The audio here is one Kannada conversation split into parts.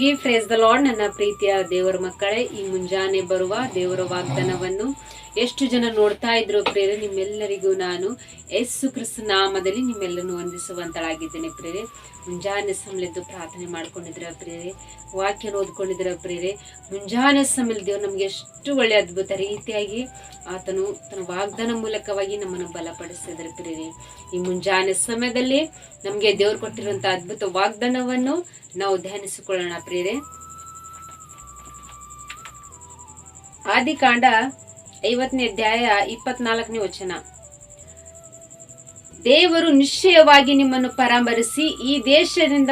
ಎಲ್ಲರಿಗೆ ಫ್ರೇಸ್ ದ ಲಾರ್ಡ್ ನನ್ನ ಪ್ರೀತಿಯ ದೇವರ ಮಕ್ಕಳೇ ಈ ಮುಂಜಾನೆ ಬರುವ ದೇವರ ವಾಗ್ದಾನವನ್ನು ಎಷ್ಟು ಜನ ನೋಡ್ತಾ ಇದ್ರು ಪ್ರೇರೆ, ನಿಮ್ಮೆಲ್ಲರಿಗೂ ನಾನು ಯೇಸು ಕ್ರಿಸ್ತ ನಾಮದಲ್ಲಿ ನಿಮ್ಮೆಲ್ಲರನ್ನು ವಂದಿಸುವಂತಳಾಗಿದ್ದೇನೆ ಪ್ರೇರೆ. ಮುಂಜಾನೆ ಸಮಲೆದ್ದು ಪ್ರಾರ್ಥನೆ ಮಾಡ್ಕೊಂಡಿದ್ರ ಪ್ರೇರೆ? ವಾಕ್ಯ ಓದ್ಕೊಂಡಿದ್ರ ಪ್ರೇರೆ? ಮುಂಜಾನೆ ಸಮಯ ದೇವ್ರು ನಮ್ಗೆ ಎಷ್ಟು ಒಳ್ಳೆ ಅದ್ಭುತ ರೀತಿಯಾಗಿ ಆತನು ತನ್ನ ವಾಗ್ದಾನ ಮೂಲಕವಾಗಿ ನಮ್ಮನ್ನು ಬಲಪಡಿಸಿದ್ರೆ ಪ್ರೇರೆ. ಈ ಮುಂಜಾನೆ ಸಮಯದಲ್ಲಿ ನಮ್ಗೆ ದೇವ್ರು ಕೊಟ್ಟಿರುವಂತ ಅದ್ಭುತ ವಾಗ್ದಾನವನ್ನು ನಾವು ಧ್ಯಾನಿಸಿಕೊಳ್ಳೋಣ ಪ್ರೇರೆ. ಆದಿಕಾಂಡ ಐವತ್ತನೇ ಅಧ್ಯಾಯ ಇಪ್ಪತ್ನಾಲ್ಕನೇ ವಚನ. ದೇವರು ನಿಶ್ಚಯವಾಗಿ ನಿಮ್ಮನ್ನು ಪರಾಮರಿಸಿ ಈ ದೇಶದಿಂದ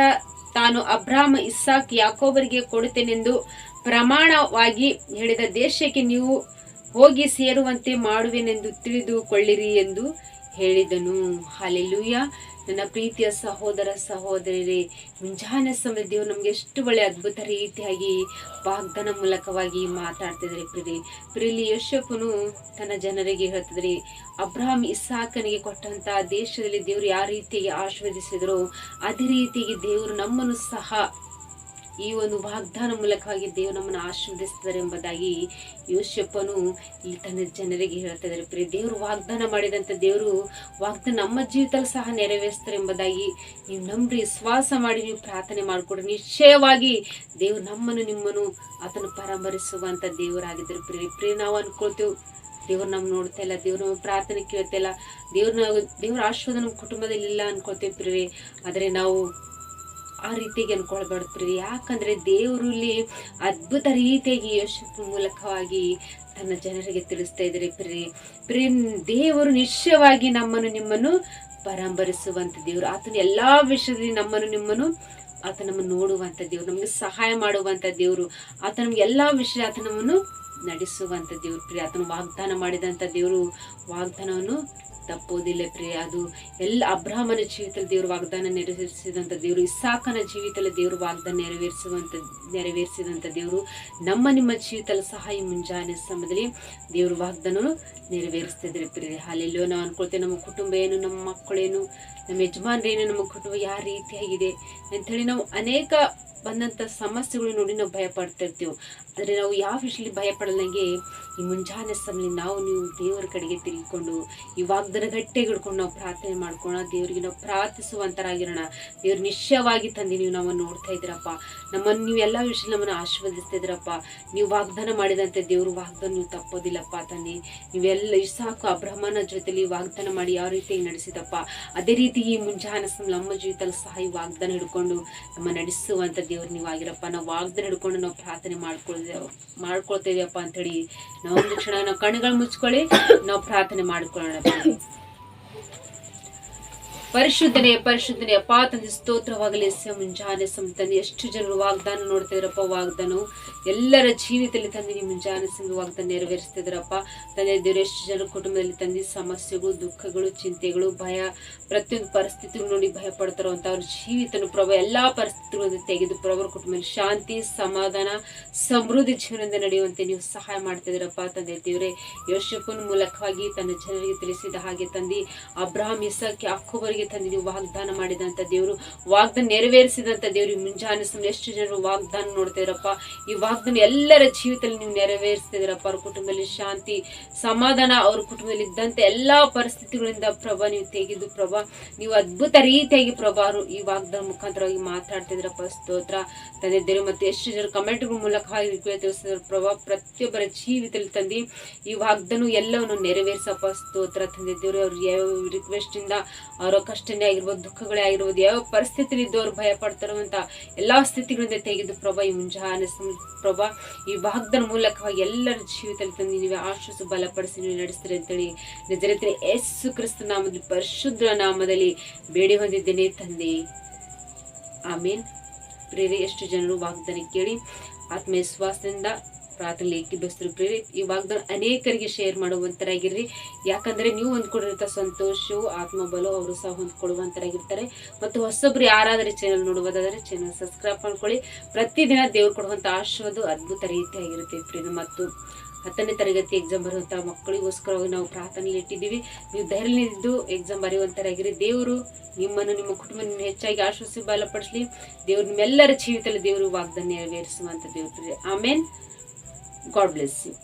ತಾನು ಅಬ್ರಾಹ್ಮ ಇಸ್ಸಾಕ್, ಯಾಕೋಬರಿಗೆ ಕೊಡುತ್ತೇನೆಂದು ಪ್ರಮಾಣವಾಗಿ ಹೇಳಿದ ದೇಶಕ್ಕೆ ನೀವು ಹೋಗಿ ಸೇರುವಂತೆ ಮಾಡುವೆನೆಂದು ತಿಳಿದುಕೊಳ್ಳಿರಿ ಎಂದು ಹೇಳಿದನು. ಹಾಲೆಲೂಯ. ನನ್ನ ಪ್ರೀತಿಯ ಸಹೋದರ ಸಹೋದರರೇ, ಮುಂಜಾನೆ ಸಮಯ ದೇವ್ರು ನಮ್ಗೆ ಎಷ್ಟು ಒಳ್ಳೆ ಅದ್ಭುತ ರೀತಿಯಾಗಿ ವಾಗ್ದಾನ ಮೂಲಕವಾಗಿ ಮಾತಾಡ್ತಿದ್ರಿ ಪ್ರೀತಿ ಪ್ರೀಲಿ ಯಶಪ್ಪನು ತನ್ನ ಜನರಿಗೆ ಹೇಳ್ತಿದ್ರಿ ಅಬ್ರಾಹಂ ಇಸಾಕನಿಗೆ ಕೊಟ್ಟಂತ ದೇಶದಲ್ಲಿ ದೇವರು ಯಾವ ರೀತಿಯಾಗಿ ಆಶೀರ್ವದಿಸಿದ್ರು, ಅದೇ ರೀತಿಯಾಗಿ ದೇವರು ನಮ್ಮನ್ನು ಸಹ ಈ ಒಂದು ವಾಗ್ದಾನ ಮೂಲಕವಾಗಿ ದೇವರು ನಮ್ಮನ್ನು ಆಶೀರ್ವದಿಸ್ತಾರೆ ಎಂಬುದಾಗಿ ಯೋಶಪ್ಪನು ಈ ತನ್ನ ಜನರಿಗೆ ಹೇಳ್ತಾ ಇದ್ದಾರೆ. ಪ್ರಿಯ, ದೇವರು ವಾಗ್ದಾನ ಮಾಡಿದಂಥ ದೇವರು ವಾಗ್ದಾನ ನಮ್ಮ ಜೀವಿತ ಸಹ ನೆರವೇರಿಸ್ತಾರೆ ಎಂಬುದಾಗಿ ನೀವು ನಂಬ್ರಿ ವಿಶ್ವಾಸ ಮಾಡಿ ನೀವು ಪ್ರಾರ್ಥನೆ ಮಾಡಿಕೊಡ್ರಿ ನಿಶ್ಚಯವಾಗಿ ದೇವರು ನಮ್ಮನ್ನು ನಿಮ್ಮನ್ನು ಆತನು ಪರಾಮರಿಸುವಂಥ ದೇವರಾಗಿದ್ದರು. ಪ್ರಿಯ ಪ್ರಿಯ, ನಾವು ಅನ್ಕೊಳ್ತೇವೆ, ದೇವ್ರು ನಮ್ಗೆ ನೋಡ್ತಾ ಇಲ್ಲ, ದೇವ್ರ ನಮ್ಮ ಪ್ರಾರ್ಥನೆ ಕೇಳ್ತಾ ಇಲ್ಲ, ದೇವ್ರ ದೇವ್ರ ಆಶೀರ್ವಾದ ನಮ್ಮ ಕುಟುಂಬದಲ್ಲಿ ಇಲ್ಲ ಅನ್ಕೊಳ್ತೇವೆ ಪ್ರಿಯ ಆದರೆ ನಾವು ಆ ರೀತಿಗೆ ಅನ್ಕೊಳ್ಬಾರ್ದು ಪ್ರಿಯ ಯಾಕಂದ್ರೆ ದೇವರು ಇಲ್ಲಿ ಅದ್ಭುತ ರೀತಿಯಾಗಿ ಯೋಶಪ್ಪ ಮೂಲಕವಾಗಿ ತನ್ನ ಜನರಿಗೆ ತಿಳಿಸ್ತಾ ಇದ್ರಿ ಪ್ರೀ ಪ್ರಿ ದೇವರು ನಿಶ್ಚಯವಾಗಿ ನಮ್ಮನ್ನು ನಿಮ್ಮನ್ನು ಪರಾಂಬರಿಸುವಂತ ದೇವರು. ಆತನ ಎಲ್ಲಾ ವಿಷಯದಲ್ಲಿ ನಮ್ಮನ್ನು ನಿಮ್ಮನ್ನು ಆತ ನಮ್ಮನ್ನು ನೋಡುವಂತ ದೇವ್ರು, ನಮಗೆ ಸಹಾಯ ಮಾಡುವಂತ ದೇವರು. ಆತ ನಮ್ಗೆ ಎಲ್ಲಾ ವಿಷಯ ಆತ ನಮ್ಮನ್ನು ನಡೆಸುವಂತ ದೇವ್ರು ಪ್ರಿಯ ಆತನ ವಾಗ್ದಾನ ಮಾಡಿದಂತ ದೇವರು ವಾಗ್ದಾನವನ್ನು ತಪ್ಪೋದಿಲ್ಲ ಪ್ರಿಯ. ಅದು ಎಲ್ಲ ಅಬ್ರಾಹ್ಮನ ಜೀವಿತದಲ್ಲಿ ದೇವರು ವಾಗ್ದಾನ ನೆರವೇರಿಸಿದಂಥ ದೇವರು, ಇಸಾಕನ ಜೀವಿತದಲ್ಲಿ ದೇವರು ವಾಗ್ದಾನ ನೆರವೇರಿಸುವಂತ ನೆರವೇರಿಸಿದಂಥ ದೇವರು ನಮ್ಮ ನಿಮ್ಮ ಜೀವಿತದಲ್ಲಿ ಸಹ ಈ ಮುಂಜಾನೆ ಸಮಯದಲ್ಲಿ ದೇವರು ವಾಗ್ದಾನ ನೆರವೇರಿಸ್ತಿದ್ರೆ ಪ್ರಿಯ. ಹಾಲೆಲ್ಲೋ, ನಾವು ಅನ್ಕೊಳ್ತೇವೆ ನಮ್ಮ ಕುಟುಂಬ ಏನು, ನಮ್ಮ ಮಕ್ಕಳೇನು, ನಮ್ಮ ಯಜಮಾನ್ರೇನು, ನಮ್ಮ ಕುಟುಂಬ ಯಾವ ರೀತಿಯಾಗಿದೆ ಅಂಥೇಳಿ ನಾವು ಅನೇಕ ಬಂದಂಥ ಸಮಸ್ಯೆಗಳು ನೋಡಿ ನಾವು ಭಯ ಪಡ್ತಾ ಇರ್ತೀವಿ. ಆದರೆ ನಾವು ಯಾವ ವಿಷಯದಲ್ಲಿ ಭಯ ಪಡಲಂಗೆ ಈ ಮುಂಜಾನೆ ಸಮಯ ನಾವು, ನೀವು ದೇವರ ಕಡೆಗೆ ತಿರುಗಿಕೊಂಡು, ಈ ವಾಗ್ದಾನ ಗಟ್ಟೆ ಹಿಡ್ಕೊಂಡು ನಾವು ಪ್ರಾರ್ಥನೆ ಮಾಡ್ಕೊಳ್ಳೋಣ. ದೇವರಿಗೆ ನಾವು ಪ್ರಾರ್ಥಿಸುವಂತರಾಗಿರೋಣ. ದೇವ್ರು ನಿಶ್ಚಯವಾಗಿ ತಂದು ನೀವು ನಮ್ಮನ್ನು ನೋಡ್ತಾ ಇದ್ದೀರಪ್ಪ. ನಮ್ಮನ್ನು ನೀವು ಎಲ್ಲ ವಿಷಯ ನಮ್ಮನ್ನು ಆಶೀರ್ವದಿಸ್ತಾ ಇದ್ದೀರಪ್ಪ. ನೀವು ವಾಗ್ದಾನ ಮಾಡಿದಂತೆ ದೇವರು ವಾಗ್ದಾನ ನೀವು ತಪ್ಪೋದಿಲ್ಲಪ್ಪ ತಂದೆ. ನೀವೆಲ್ಲ ಇಸಾಕು ಅಬ್ರಹ್ಮನ ಜೊತೆಲಿ ವಾಗ್ದಾನ ಮಾಡಿ ಯಾವ ರೀತಿ ನಡೆಸಿದಪ್ಪ. ಅದೇ ರೀತಿ ಈ ಮುಂಜಾನೆ ನಮ್ಮ ಜೀವಿತದಲ್ಲಿ ಸಹ ಈ ವಾಗ್ದಾನ ಹಿಡ್ಕೊಂಡು ನಮ್ಮ ನಡೆಸುವಂತ ದೇವ್ರು ನೀವು ಆಗಿರಪ್ಪ ನಾವು ವಾಗ್ದಾನ ಹಿಡ್ಕೊಂಡು ನಾವು ಪ್ರಾರ್ಥನೆ ಮಾಡ್ಕೊಳ್ದೇವ್ ಮಾಡ್ಕೊಳ್ತಾ ಅಂತ ಹೇಳಿ ನಾವು ಒಂದು ಕ್ಷಣ ನಾವು ಕಣ್ಣುಗಳು ಮುಚ್ಕೊಳ್ಳಿ, ನಾವು ಪ್ರಾರ್ಥನೆ ಮಾಡ್ಕೊಳ್ಳೋಣ ಪರಿಶುದ್ಧನೆ, ಪರಿಶುದ್ಧನೇ, ಅಪ್ಪ, ತಂದೆ, ಸ್ತೋತ್ರವಾಗಲಿ ಸ ಮುಂಜಾನೆ ಎಷ್ಟು ಜನರು ವಾಗ್ದಾನ ನೋಡ್ತಾ ಇದ್ರಪ್ಪ, ವಾಗ್ದಾನ. ಎಲ್ಲರ ಜೀವಿತದಲ್ಲಿ ತಂದೆ, ನಿಮ್ಮ ಮುಂಜಾನೆ ಸಂಘ ವಾಗ್ದಾನ ನೆರವೇರಿಸ್ತಾ ತಂದೆ, ದೇವರು, ಎಷ್ಟು ಜನರ ಕುಟುಂಬದಲ್ಲಿ ತಂದೆ, ಸಮಸ್ಯೆಗಳು, ದುಃಖಗಳು, ಚಿಂತೆಗಳು, ಭಯ, ಪ್ರತಿಯೊಂದು ಪರಿಸ್ಥಿತಿಗಳು ನೋಡಿ ಭಯ ಪಡ್ತಾರೋ ಅಂತ ಅವ್ರ ಜೀವಿತನು ಪ್ರಭ, ಎಲ್ಲಾ ಪರಿಸ್ಥಿತಿಗಳನ್ನು ತೆಗೆದು ಪ್ರಭು ಅವ್ರ ಕುಟುಂಬದಲ್ಲಿ ಶಾಂತಿ, ಸಮಾಧಾನ, ಸಮೃದ್ಧಿ ಜೀವನದಿಂದ ನಡೆಯುವಂತೆ ನೀವು ಸಹಾಯ ಮಾಡ್ತಾ ತಂದೆ, ದೇವರೇ. ಯೋಶಪ್ಪನ ಮೂಲಕವಾಗಿ ತನ್ನ ಜನರಿಗೆ ತಿಳಿಸಿದ ಹಾಗೆ ತಂದೆ ಅಬ್ರಾಹಂ ಇಸಕ್ ಯಾಕೋಬರಿಗೆ ತಂದಿದ್ದೀವಿ ವಾಗ್ದಾನ ಮಾಡಿದಂತ ದೇವರು, ವಾಗ್ದಾನ ನೆರವೇರಿಸಿದಂತ ದೇವರು ಮುಂಜಾನೆ ಸಮಯ ಎಷ್ಟು ಜನರು ವಾಗ್ದಾನ ನೋಡ್ತಿದ್ರಪ್ಪ ಈ ವಾಗ್ದಾನ ಎಲ್ಲರ ಜೀವಿತದಲ್ಲಿ ನೀವು ನೆರವೇರಿಸ್ತಿದ್ದೀರಪ್ಪ ಅವ್ರ ಕುಟುಂಬದಲ್ಲಿ ಶಾಂತಿ, ಸಮಾಧಾನ, ಅವ್ರ ಕುಟುಂಬದಲ್ಲಿ ಇದ್ದಂಥ ಎಲ್ಲ ಪರಿಸ್ಥಿತಿಗಳಿಂದ ಪ್ರಭಾ ನೀವು ತೆಗೆದು ಪ್ರಭಾ, ನೀವು ಅದ್ಭುತ ರೀತಿಯಾಗಿ ಪ್ರಭಾ ಅವರು ಈ ವಾಗ್ದಾನ ಮುಖಾಂತರವಾಗಿ ಮಾತಾಡ್ತಿದ್ರಪ್ಪ ಸ್ತೋತ್ರ. ತಂದೆ, ದೇವರು, ಮತ್ತೆ ಎಷ್ಟು ಜನರು ಕಮೆಂಟ್ಗಳ ಮೂಲಕ ತಿಳಿಸಿದ್ರು ಪ್ರಭಾ. ಪ್ರತಿಯೊಬ್ಬರ ಜೀವಿತದಲ್ಲಿ ತಂದು, ಈ ವಾಗ್ದಾನ ಎಲ್ಲವನ್ನು ನೆರವೇರಿಸಪ್ಪ. ಸ್ತೋತ್ರ ತಂದೆ, ದೇವರು, ಅವ್ರ ಯಾವ ರಿಕ್ವೆಸ್ಟ್ ಇಂದ ಅವರ ಕಷ್ಟನೇ ಆಗಿರ್ಬೋದು, ದುಃಖಗಳೇ ಆಗಿರ್ಬೋದು ಯಾವ ಪರಿಸ್ಥಿತಿಲಿ ಇದ್ದವ್ರು ಭಯ ಪಡ್ತಾರೋ ಅಂತ ಎಲ್ಲಾ ಸ್ಥಿತಿಗಳಿಂದ ತೆಗೆದು ಪ್ರಭಾ ಈ ಮುಂಜಾನೆ ಪ್ರಭಾ ಈ ಭಾಗದ ಮೂಲಕವಾಗಿ ಎಲ್ಲರ ಜೀವಿತದಲ್ಲಿ ತಂದು ನೀವೇ ಆಶ್ವಾಸ ಬಲಪಡಿಸಿ ನೀವು ನಡೆಸ್ತೀರಿ ಅಂತೇಳಿ ನಿಜರಿದ್ರೆ ಯೇಸು ಕ್ರಿಸ್ತ ನಾಮದಲ್ಲಿ, ಪರಿಶುದ್ಧ ನಾಮದಲ್ಲಿ ಬೇಡಿ ಹೊಂದಿದ್ದೇನೆ ತಂದೆ. ಆಮೇನ್. ಪ್ರೇರೆ, ಎಷ್ಟು ಜನರು ವಾಗ್ದಾನ ಕೇಳಿ ಆತ್ಮವಿಶ್ವಾಸದಿಂದ ಪ್ರಾರ್ಥನೆ ಏಕಿಬಸ್ತರು ಪ್ರೇರೆ ಈ ಅನೇಕರಿಗೆ ಶೇರ್ ಮಾಡುವಂತರಾಗಿರ್ರಿ. ಯಾಕಂದ್ರೆ ನೀವು ಹೊಂದ್ಕೊಂಡಿರಂತ ಸಂತೋಷವು ಆತ್ಮಬಲವು ಅವರು ಸಹ ಹೊಂದ್ಕೊಡುವಂತರಾಗಿರ್ತಾರೆ ಮತ್ತು ಹೊಸೊಬ್ರು ಯಾರಾದ್ರೆ ಚಾನಲ್ ನೋಡುವುದಾದ್ರೆ ಚಾನಲ್ ಸಬ್ಸ್ಕ್ರೈಬ್ ಮಾಡ್ಕೊಳ್ಳಿ. ಪ್ರತಿದಿನ ದೇವ್ರು ಕೊಡುವಂತ ಆಶೀರ್ವಾದ ಅದ್ಭುತ ರೀತಿಯಾಗಿರುತ್ತೆ ಪ್ರೇಮ ಮತ್ತು ಹತ್ತನೇ ತರಗತಿ ಎಕ್ಸಾಮ್ ಬರುವಂಥ ಮಕ್ಕಳಿಗೋಸ್ಕರವಾಗಿ ನಾವು ಪ್ರಾರ್ಥನೆ ಇಟ್ಟಿದ್ದೀವಿ. ನೀವು ಧೈರ್ಯದಿಂದ ಎಕ್ಸಾಮ್ ಬರೆಯುವಂತರಾಗಿರಿ. ದೇವರು ನಿಮ್ಮನ್ನು, ನಿಮ್ಮ ಕುಟುಂಬ ಹೆಚ್ಚಾಗಿ ಆಶ್ವಸಿ ಬಲಪಡಿಸಲಿ. ದೇವ್ರು ನಿಮ್ಮೆಲ್ಲರ ಜೀವಿತದಲ್ಲಿ ದೇವರು ವಾಗ್ದಾನ ನೆರವೇರಿಸುವಂತ ದೇವ್ರಿ ಆಮೇನ್? God bless you.